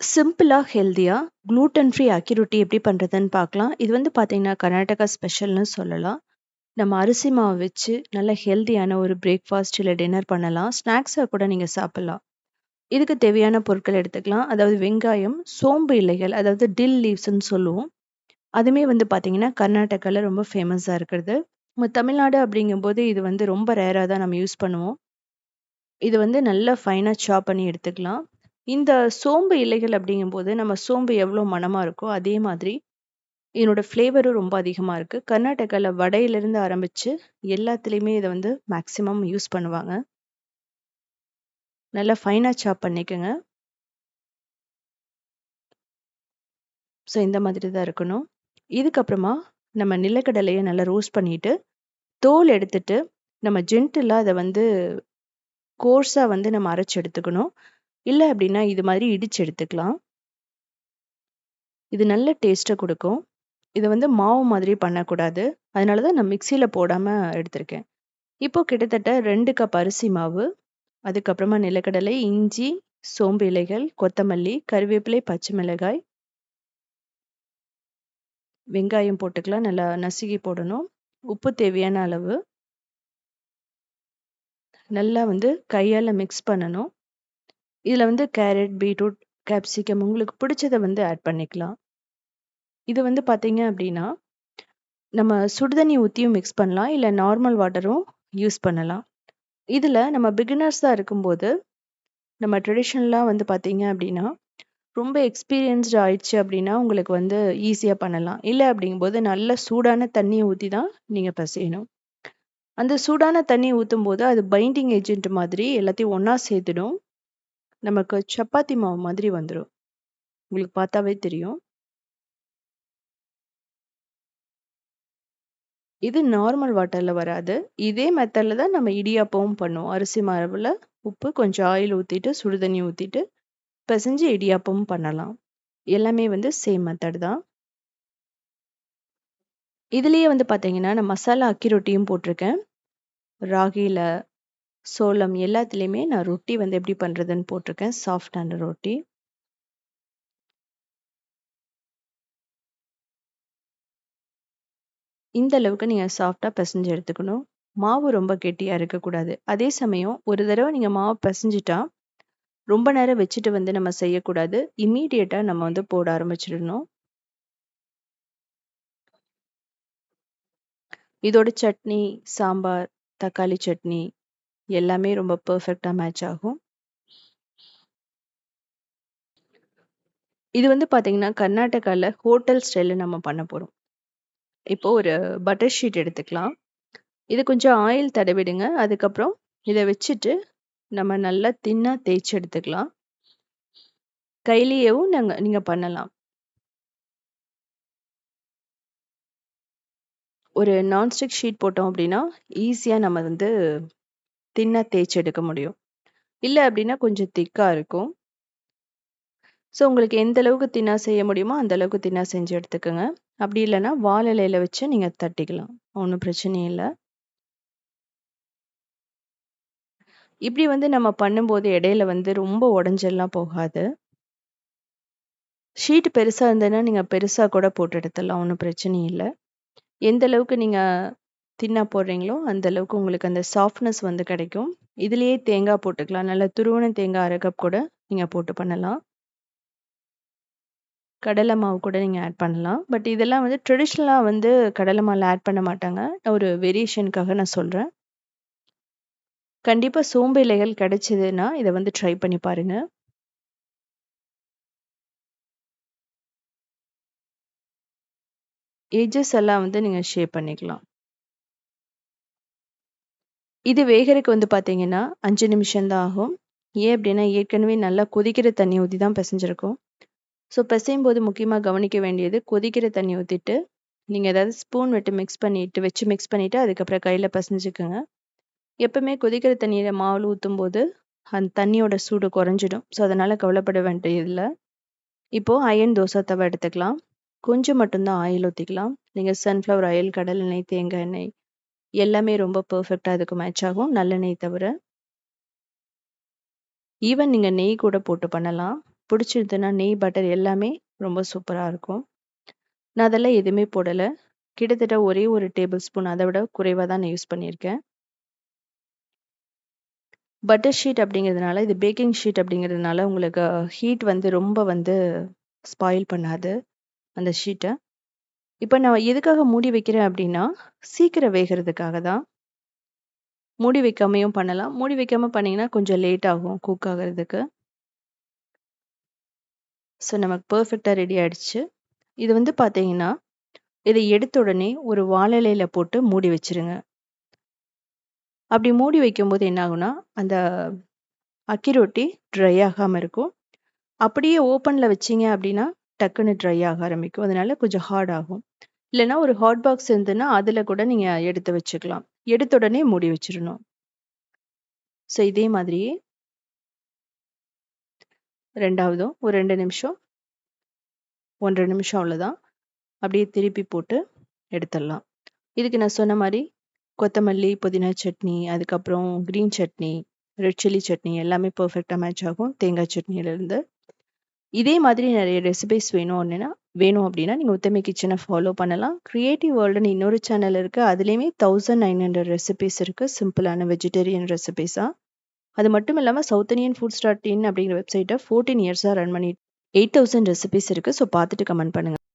சிம்பிளா, ஹெல்தியா, gluten free accuracy எப்படி பண்ணுறதுன்னு பார்க்கலாம். இது வந்து பார்த்தீங்கன்னா, கர்நாடகா ஸ்பெஷல்னு சொல்லலாம். நம்ம அரிசி மாவு வச்சு நல்ல ஹெல்தியான ஒரு பிரேக்ஃபாஸ்ட் இல்ல டின்னர் பண்ணலாம். ஸ்நாக்ஸா கூட நீங்க சாப்பிடலாம். இதுக்கு தேவையான பொருட்கள் எடுத்துக்கலாம். அதாவது வெங்காயம், சோம்பு இலைகள் அதாவது டில் லீவ்ஸ்ன்னு சொல்லுவோம். அதுவுமே வந்து பார்த்தீங்கன்னா, கர்நாடகால ரொம்ப ஃபேமஸா இருக்கிறது. நம்ம தமிழ்நாடு அப்படிங்கும்போது இது வந்து ரொம்ப ரேரா தான் நம்ம யூஸ் பண்ணுவோம். இது வந்து நல்லா ஃபைனா சாப் பண்ணி எடுத்துக்கலாம். இந்த சோம்பு இலைகள் அப்படிங்கும்போது, நம்ம சோம்பு எவ்வளோ மணமா இருக்கோ, அதே மாதிரி இதனோட ஃப்ளேவரும் ரொம்ப அதிகமா இருக்கு. கர்நாடகாவில் வடையிலிருந்து ஆரம்பிச்சு எல்லாத்துலயுமே இதை வந்து மேக்ஸிமம் யூஸ் பண்ணுவாங்க. நல்லா ஃபைனா சாப் பண்ணிக்கங்க. ஸோ இந்த மாதிரி தான் இருக்கணும். இதுக்கப்புறமா நம்ம நிலக்கடலையை நல்லா ரோஸ்ட் பண்ணிட்டு, தோல் எடுத்துட்டு, நம்ம ஜென்டிலா அதை வந்து கோர்ஸா வந்து நம்ம அரைச்சு எடுத்துக்கணும். இல்லை அப்படின்னா, இது மாதிரி இடிச்சு எடுத்துக்கலாம். இது நல்ல டேஸ்ட்டை கொடுக்கும் இதை வந்து மாவு மாதிரி பண்ணக்கூடாது. அதனால தான் நான் மிக்சியில் போடாமல் எடுத்திருக்கேன். இப்போ கிட்டத்தட்ட ரெண்டு கப் அரிசி மாவு, அதுக்கப்புறமா நிலக்கடலை, இஞ்சி, சோம்பு இலைகள், கொத்தமல்லி, கருவேப்பிலை பச்சை மிளகாய் வெங்காயம் போட்டுக்கலாம். நல்லா நசுக்கி போடணும். உப்பு தேவையான அளவு. நல்லா வந்து கையால் மிக்ஸ் பண்ணணும். இதில் வந்து கேரட், பீட்ரூட், கேப்சிகம் உங்களுக்கு பிடிச்சத வந்து ஆட் பண்ணிக்கலாம். இது வந்து பார்த்தீங்க அப்படின்னா, நம்ம சுடுதண்ணி ஊற்றியும் மிக்ஸ் பண்ணலாம். இல்லை நார்மல் வாட்டரும் யூஸ் பண்ணலாம். இதில் நம்ம பிகினர்ஸாக இருக்கும்போது, நம்ம ட்ரெடிஷ்னலாக வந்து பார்த்தீங்க அப்படின்னா, ரொம்ப எக்ஸ்பீரியன்ஸ்டு ஆயிடுச்சு அப்படின்னா, உங்களுக்கு வந்து ஈஸியாக பண்ணலாம். இல்லை அப்படிங்கும்போது நல்ல சூடான தண்ணியை ஊற்றி தான் நீங்கள் பசையணும் அந்த சூடான தண்ணி ஊத்தும்போது, அது பைண்டிங் ஏஜென்ட் மாதிரி எல்லாத்தையும் ஒன்றா சேர்த்துடும். நமக்கு சப்பாத்தி மாவு மாதிரி வந்துரும். உங்களுக்கு பார்த்தாவே தெரியும். இது நார்மல் வாட்டர்ல வராது. இதே மெத்தட்ல தான் நம்ம இடியாப்பமும் பண்ணுவோம். அரிசி மாவுல உப்பு, கொஞ்சம் ஆயில் ஊத்திட்டு, சுடு தண்ணி ஊத்திட்டு, பெசஞ்சு இடியாப்பமும் பண்ணலாம். எல்லாமே வந்து சேம் மெத்தட் தான். இதுலயே வந்து பார்த்தீங்கன்னா, நான் மசாலா அக்கி ரொட்டியும் போட்டிருக்கேன். ராகில, சோளம் எல்லாத்துலேயுமே நான் ரொட்டி வந்து எப்படி பண்ணுறதுன்னு போட்டிருக்கேன். சாஃப்டான ரொட்டி. இந்த அளவுக்கு நீங்கள் சாஃப்டாக பிசைஞ்சு எடுத்துக்கணும். மாவு ரொம்ப கெட்டியாக இருக்கக்கூடாது. அதே சமயம் ஒரு தடவை நீங்கள் மாவு பிசைஞ்சிட்டா ரொம்ப நேரம் வச்சுட்டு வந்து நம்ம செய்யக்கூடாது. இம்மீடியட்டா நம்ம வந்து போட ஆரம்பிச்சிடணும். இதோட சட்னி, சாம்பார், தக்காளி சட்னி எல்லாமே ரொம்ப பர்ஃபெக்டாக மேட்ச் ஆகும். இது வந்து பார்த்தீங்கன்னா, கர்நாடகாவில் ஹோட்டல் ஸ்டைலில் நம்ம பண்ண போகிறோம் இப்போ ஒரு பட்டர் ஷீட் எடுத்துக்கலாம். இது கொஞ்சம் ஆயில் தடவிடுங்க. அதுக்கப்புறம் இதை வச்சுட்டு, நம்ம நல்லா தின்னாக தேய்ச்சி எடுத்துக்கலாம். கையிலேயேவும் நாங்கள் நீங்கள் பண்ணலாம். ஒரு நான்ஸ்டிக் ஷீட் போட்டோம் அப்படின்னா, ஈஸியாக நம்ம வந்து தின்னா தேய்ச்சி எடுக்க முடியும். இல்ல அப்படின்னா கொஞ்சம் திக்கா இருக்கும். ஸோ உங்களுக்கு எந்த அளவுக்கு தின்னா செய்ய முடியுமோ, அந்த அளவுக்கு தின்னா செஞ்சு எடுத்துக்கோங்க அப்படி இல்லன்னா, வால் இலையில வச்சு நீங்க தட்டிக்கலாம். ஒன்றும் பிரச்சனை இல்ல. இப்படி வந்து நம்ம பண்ணும்போது இடையில வந்து ரொம்ப உடஞ்செல்லாம் போகாது. ஷீட் பெருசா இருந்ததுன்னா, நீங்க பெருசாக கூட போட்டு எடுத்துடலாம். ஒன்றும் பிரச்சனை இல்ல. எந்த அளவுக்கு நீங்க தின்னா போடுறீங்களோ, அந்த அளவுக்கு உங்களுக்கு அந்த சாஃப்ட்னஸ் வந்து கிடைக்கும். இதுலேயே தேங்காய் போட்டுக்கலாம். நல்லா துருவன தேங்காய் 1/2 கப் கூட நீங்கள் போட்டு பண்ணலாம். கடலை மாவு கூட நீங்கள் ஆட் பண்ணலாம். பட் இதெல்லாம் வந்து ட்ரெடிஷ்னலாக வந்து கடலை மாவில் ஆட் பண்ண மாட்டாங்க. ஒரு வேரியேஷனுக்காக நான் சொல்கிறேன் கண்டிப்பாக சோம்பு இலைகள் கிடைச்சதுன்னா, இதை வந்து ட்ரை பண்ணி பாருங்கள் ஏஜஸ் எல்லாம் வந்து நீங்கள் ஷேப் பண்ணிக்கலாம். இது வேகறதுக்கு வந்து பார்த்தீங்கன்னா, அஞ்சு நிமிஷம் தான் ஆகும். ஏன் அப்படின்னா, ஏற்கனவே நல்லா கொதிக்கிற தண்ணி ஊற்றி தான் பிசைஞ்சிருக்கும் ஸோ பிசையும் போது முக்கியமாக கவனிக்க வேண்டியது, கொதிக்கிற தண்ணி ஊற்றிட்டு நீங்கள் ஏதாவது ஸ்பூன் விட்டு மிக்ஸ் பண்ணிட்டு வச்சு மிக்ஸ் பண்ணிவிட்டு அதுக்கப்புறம் கையில் பெசஞ்சுக்கங்க. எப்பவுமே கொதிக்கிற தண்ணீர ஊற்றும் போது அந்த தண்ணியோட சூடு குறைஞ்சிடும். ஸோ அதனால் கவலைப்பட வேண்டியதில்லை இப்போது அயன் தோசை தவை எடுத்துக்கலாம். கொஞ்சம் மட்டும்தான் ஆயில் ஊற்றிக்கலாம் நீங்கள் சன்ஃப்ளவர் ஆயில், கடல் எண்ணெய், தேங்காய் எண்ணெய் எல்லாமே ரொம்ப பர்ஃபெக்டாக இதுக்கு மேட்ச் ஆகும். நல்லெண்ணெய் தவிர. ஈவன் நீங்கள் நெய் கூட போட்டு பண்ணலாம். பிடிச்சிருந்ததுன்னா நெய், பட்டர் எல்லாமே ரொம்ப சூப்பராக இருக்கும். நான் அதெல்லாம் எதுவுமே போடலை கிட்டத்தட்ட ஒரே ஒரு டேபிள் ஸ்பூன் அதை விட குறைவாக தான் நான் யூஸ் பண்ணியிருக்கேன். பட்டர் ஷீட் அப்படிங்கிறதுனால இது பேக்கிங் ஷீட் அப்படிங்கிறதுனால உங்களுக்கு ஹீட் வந்து ரொம்ப வந்து ஸ்பாயில் பண்ணாது அந்த ஷீட்டை இப்ப நான் எதுக்காக மூடி வைக்கிறேன் அப்படின்னா, சீக்கிரம் வேகிறதுக்காக தான். மூடி வைக்காமையும் பண்ணலாம். மூடி வைக்காம பண்ணீங்கன்னா கொஞ்சம் லேட் ஆகும் குக் ஆகிறதுக்கு ஸோ நமக்கு பர்ஃபெக்டாக ரெடி ஆயிடுச்சு. இது வந்து பார்த்தீங்கன்னா, இதை எடுத்த உடனே ஒரு வாழலையில போட்டு மூடி வச்சுருங்க. அப்படி மூடி வைக்கும்போது என்ன ஆகும்னா, அந்த அக்கி ரொட்டி ட்ரை ஆகாமல் இருக்கும். அப்படியே ஓப்பனில் வச்சீங்க அப்படின்னா, டக்குன்னு ட்ரை ஆக ஆரம்பிக்கும். அதனால கொஞ்சம் ஹார்ட் ஆகும். இல்லைன்னா ஒரு ஹாட் பாக்ஸ் இருந்ததுன்னா, அதில் கூட நீங்கள் எடுத்து வச்சுக்கலாம். எடுத்த உடனே மூடி வச்சிடணும் ஸோ இதே மாதிரியே ரெண்டாவதும் ஒரு ரெண்டு நிமிஷம் 1 1/2 நிமிஷம் அவ்வளோதான். அப்படியே திருப்பி போட்டு எடுத்துடலாம். இதுக்கு நான் சொன்ன மாதிரி கொத்தமல்லி, புதினா சட்னி, அதுக்கப்புறம் green chutney, red chilli chutney எல்லாமே பர்ஃபெக்டாக மேட்ச் ஆகும். தேங்காய் சட்னியிலேருந்து இதே மாதிரி நிறைய ரெசிபீஸ் வேணும் அப்படின்னா வேணும் அப்படின்னா நீங்க உத்தமி கிச்சனை ஃபாலோ பண்ணலாம். கிரியேட்டிவ் வேர்ல்டுன்னு இன்னொரு சேனல் இருக்கு. அதுலயுமே 1900 ரெசிபீஸ் இருக்கு. சிம்பிளான வெஜிடேரியன் ரெசிபீஸா. அது மட்டும் இல்லாம south Indian food start in அப்படிங்கிற வெப்சைட்ட 14 இயர்ஸா ரன் பண்ணி 8000 ரெசிபீஸ் இருக்கு. ஸோ பார்த்துட்டு கமெண்ட் பண்ணுங்க.